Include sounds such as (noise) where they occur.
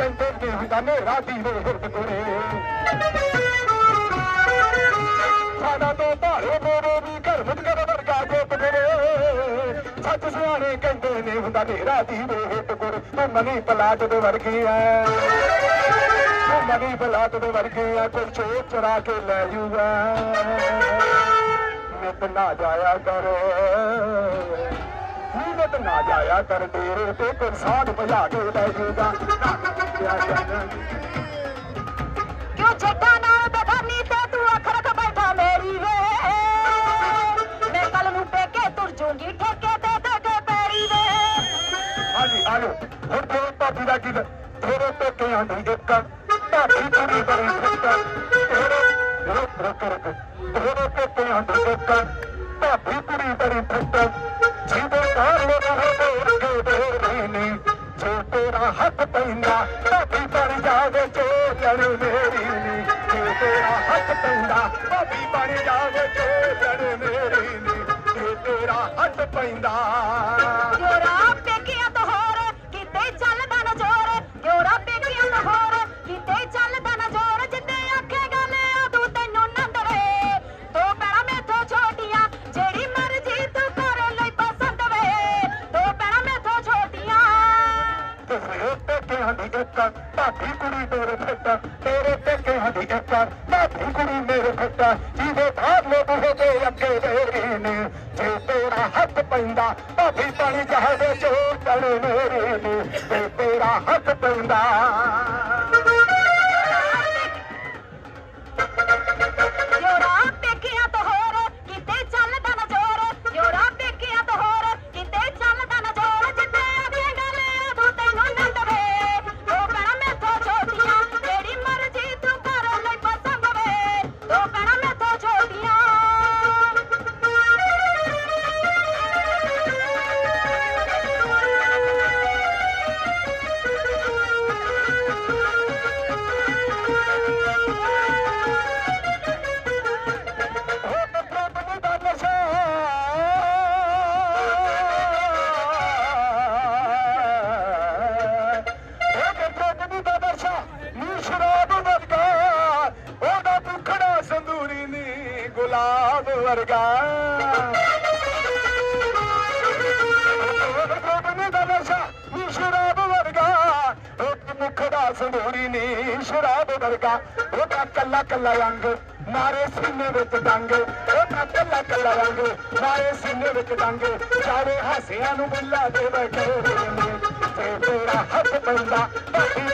ਹੁੰਦਾ ਮੇਰਾ ਦੀਵੇ ਹਿਰਦ ਕੋਲੇ। ਸਾਡਾ ਤੋਂ ਭਾਰੇ ਬੋਰੋ ਵੀ ਘਰ ਵਿੱਚ ਕਰ ਵਰਗਾ ਜੋਤ ਮੇਰੇ ਸੱਚ ਸਿਆਣੇ ਕਹਿੰਦੇ ਨੇ ਹੁੰਦਾ ਮੇਰਾ ਦੀਵੇ ਹਿਰਦ ਕੋਲੇ। ਤੂੰ ਮਨੀ ਪਲਾਟ ਦੇ ਵਰਗੀ ਐ। ਤੂੰ ਮਨੀ ਪਲਾਟ ਦੇ ਵਰਗੀ ਐ, ਕੋਈ ਚੋਰ ਚਰਾ ਕੇ ਲੈ ਜੂਗਾ। ਨਿਤ ਨਾ ਜਾਇਆ ਕਰੋ। ਨਿਤ ਨਾ ਜਾਇਆ ਕਰ ਤੇਰੇ ਤੇ ਕੋਈ ਸਾਧ ਭਜਾ ਕੇ ਲੈ ਜੂਗਾ। ਕਿਉਂ ਛੱਡਾ ਨਾਲ ਤੇ ਤੂੰ ਅੱਖ ਰੱਖ ਬੈਠਾ ਮੇਰੀ ਵੇ? ਮੈਂ ਕੱਲ ਨੂੰ ਪੇਕੇ ਤੁਰ ਜੂੰਗੀ ਠੇਕੇ ਤੇ ਪੈਰੀ ਵੇ। ਹਾਂਜੀ ਆਲੋ ਹੁਣ ਤੇ ਦਾ ਕੀ ਤੇਰੇ ਤੇ ਕਿਆਂ ਦੀ ਇੱਕ। ਭਾਬੀ ਪੂਰੀ ਬੜੀ ਫਿੱਟ ਤੇਰੇ ਰੁਕ ਰੁਕ ਰੁਕ ਤੇਰੇ ਤੇ ਕਿਆਂ ਦੀ ਇੱਕ। ਭਾਬੀ ਪੂਰੀ ਬੜੀ ਫਿੱਟ ਜਿਹਦੇ ਨਾਲ ਮੇਰੇ ਹੋਰ ਕੇ ਦੇ ਨਹੀਂ ਜੇ ਤੇਰਾ ਹੱਥ ਪੈਂਦਾ ਭਾਬੀ ਬਣ ਜਾਵੇ ਚੋਲਣ ਮੇਰੀ ਨੀ। ਜੇ ਤੇਰਾ ਹੱਥ ਪੈਂਦਾ ਭਾਬੀ ਬਣ ਜਾਵੇ ਚੋਲਣ ਮੇਰੀ ਨੀ। ਜੇ ਤੇਰਾ ਹੱਥ ਪੈਂਦਾ ਤੇਰੇ (laughs) ਪੇਕਿਆਂ ਦੀ ਇੱਕ ਭਾਬੀ ਕੁੜੀ ਮੇਰੇ ਫਿੱਟ ਤੇਰੇ ਪੇਕਿਆਂ ਦੀ ਇੱਕ ਭਾਬੀ ਕੁੜੀ ਮੇਰੇ ਫਿੱਟ ਜਿਹਦੇ ਬਾਹਰ ਲੋਕ ਹੋ ਤੇ ਅੱਗੇ ਦੇਰੀ ਨੇ ਜੇ ਤੇਰਾ ਹੱਥ ਪੈਂਦਾ ਭਾਬੀ ਪਾਣੀ ਜਾਵੇ ਚੋ ਤੜ ਮੇਰੀ ਨੇ ਜੇ ਤੇਰਾ ਹੱਥ ਪੈਂਦਾ ਵਰਗਾ। ਸ਼ਰਾਬ ਵਰਗਾ। ਉਹ ਮੁਖੜਾ ਸੰਦੂਰੀ ਨੀ, ਸ਼ਰਾਬ ਵਰਗਾ। ਉਹਦਾ ਕੱਲਾ ਕੱਲਾ ਅੰਗ ਮਾਰੇ ਸੀਨੇ ਵਿੱਚ ਡੰਗ। ਉਹਦਾ ਕੱਲਾ ਕੱਲਾ ਅੰਗ ਮਾਰੇ ਸੀਨੇ ਵਿੱਚ ਡੰਗ। ਚਾਰੇ ਹਾਸਿਆਂ ਨੂੰ ਬੁੱਲਾ ਦੇ ਬੈਠੇ ਤੇ ਤੇਰਾ ਹੱਥ ਪੈਂਦਾ, ਭਾਬੀ